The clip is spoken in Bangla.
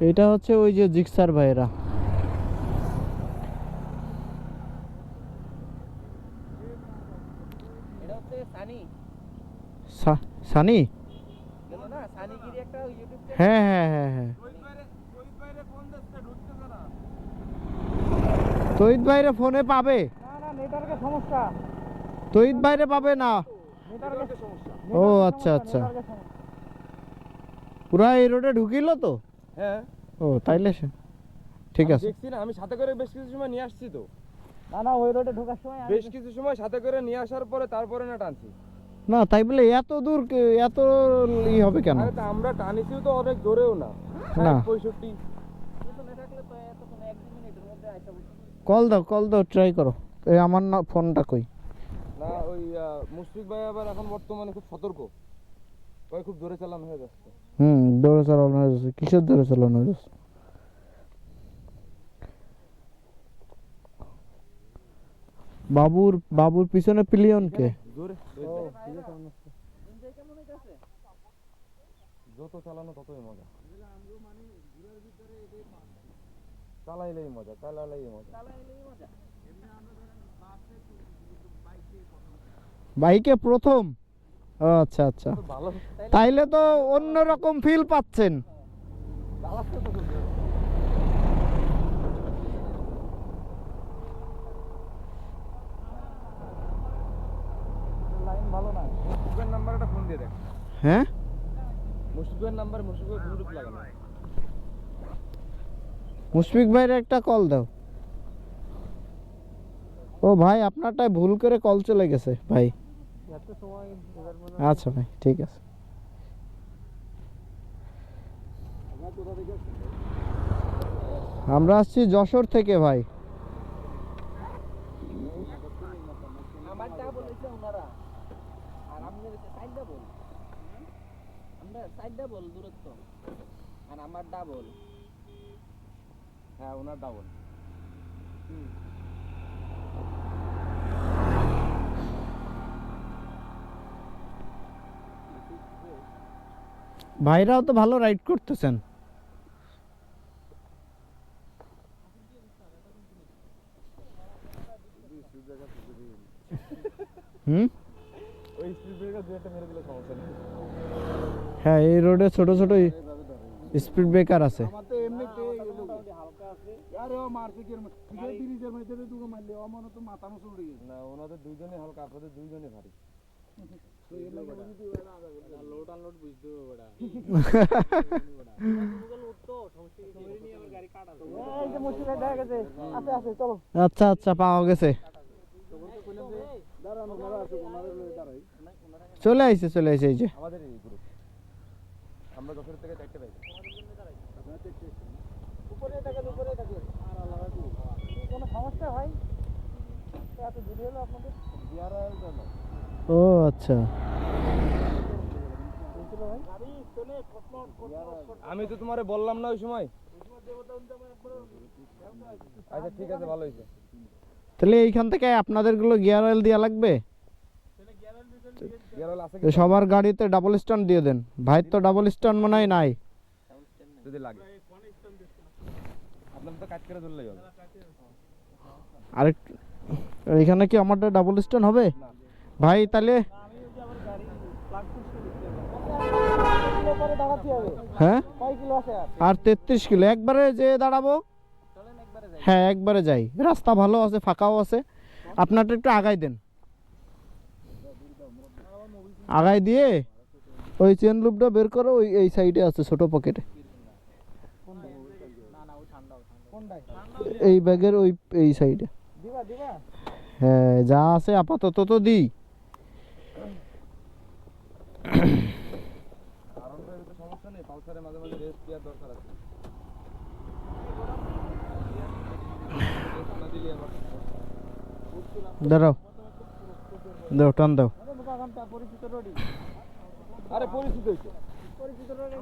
এটা হচ্ছে ওই যে জিক্সার ভাইরা সানি। সা- সানি? গেল না সানিগিরি একটা ইউটিউব হ্যাঁ হ্যাঁ হ্যাঁ হ্যাঁ। তৈত ভাইরে ফোনে পাবে? না না তৈত ভাইরে পাবে না? ও আচ্ছা আচ্ছা। পুরা এই রোডে ঢুকিল তো? হ্যাঁ। ও তাইলে সে ঠিক আছে। দেখছি না আমি সাথে করে বেশ কিছু সময় নিয়ে আসছি তো। না না ওই রোডে ঢোকার সময় বেশ কিছু সময় সাথে করে নিয়ে আসার পরে তারপরে না টানছি। না তাই বলে এত দূর এত ই হবে কেন? আরে আমরা টানিছিও তো অনেক জোরেও না। না। পঁয়ষট্টি। কিন্তু না থাকলে তো এতক্ষণ এক দুই মিনিটের মধ্যে আইসা বসে কল দাও কল দাও ট্রাই করো। এই আমার না ফোনটা কই? না ওই মুশফিক ভাই আবার এখন বর্তমানে খুব সতর্ক। ওই খুব জোরে চালানো হয়ে যাচ্ছে। হুম দৌড়ে চালানো যাচ্ছে কিসের দৌড়ে চালানো যাচ্ছে বাবুর বাবুর পিছনে পিলিয়ন কে? যত চালানো ততই মজা। চালাইলেই মজা চালাইলেই মজা। বাইকে প্রথম? আচ্ছা আচ্ছা। ভালো তাইলে তো অন্যরকম ফিল পাচ্ছেন। হ্যাঁ? নাম্বার মুশফিকের লাগানো। মুশফিক ভাইয়ের একটা কল দাও। ও ভাই আপনারটাই ভুল করে কল চলে গেছে ভাই। আচ্ছা ভাই, ঠিক আছে। আমরা আসছি যশোর থেকে ভাই। আর আমরা ডাবল হ্যাঁ ওনার ডাবল ভাইরাও তো ভালো রাইড করতেছেন। হ্যাঁ এই রোডে ছোট ছোট স্পিড ব্রেকার আছে। মাথা মতো উড়ে না, ওনাদের দুইজনই হালকা, আপনাদের দুইজনই ভারী। আচ্ছা আচ্ছা পাওয়া গেছে। চলে আইছে চলে আইছে এই যে। আমরা যশোর থেকে চারটে পাই উপরে থাকে উপরে কোনো সমস্যা ভাই এত আপনাদের ও আচ্ছা। আমি তো তোমারে বললাম না ওই সময়। আচ্ছা ঠিক আছে ভালো হয়েছে। তাহলে এইখান থেকে আপনাদেরগুলো গিয়ার অয়েল দেওয়া লাগবে সবার গাড়িতে ডাবল স্ট্যান্ড দিয়ে দেন। ভাই তো ডাবল স্ট্যান্ড মনে হয় নাই। যদি লাগে। আপনার তো কাজ করে ধরলেই হবে। আরেক এখানে কি আমারটা ডাবল স্ট্যান্ড হবে? ভাই তাহলে পরে দাঁড়াতে হবে হ্যাঁ? আর তেত্রিশ কিলো। একবারে যে দাঁড়াবো? হ্যাঁ একবারে যাই। রাস্তা ভালো আছে ফাঁকাও আছে। আপনারটা একটু আগাই দেন। আগাই দিয়ে ওই চেন লুপটা বের করো ওই এই সাইডে আছে ছোট পকেটে এই ব্যাগের ওই এই সাইডে হ্যাঁ যা আছে আপাতত তো দিই। সমস্যা নেই পালসারে মাঝে মাঝে রেস্ট দেওয়ার দরকার আছে। দাঁড়াও। দাও টান দাও। আরে পরিচিত রোডই।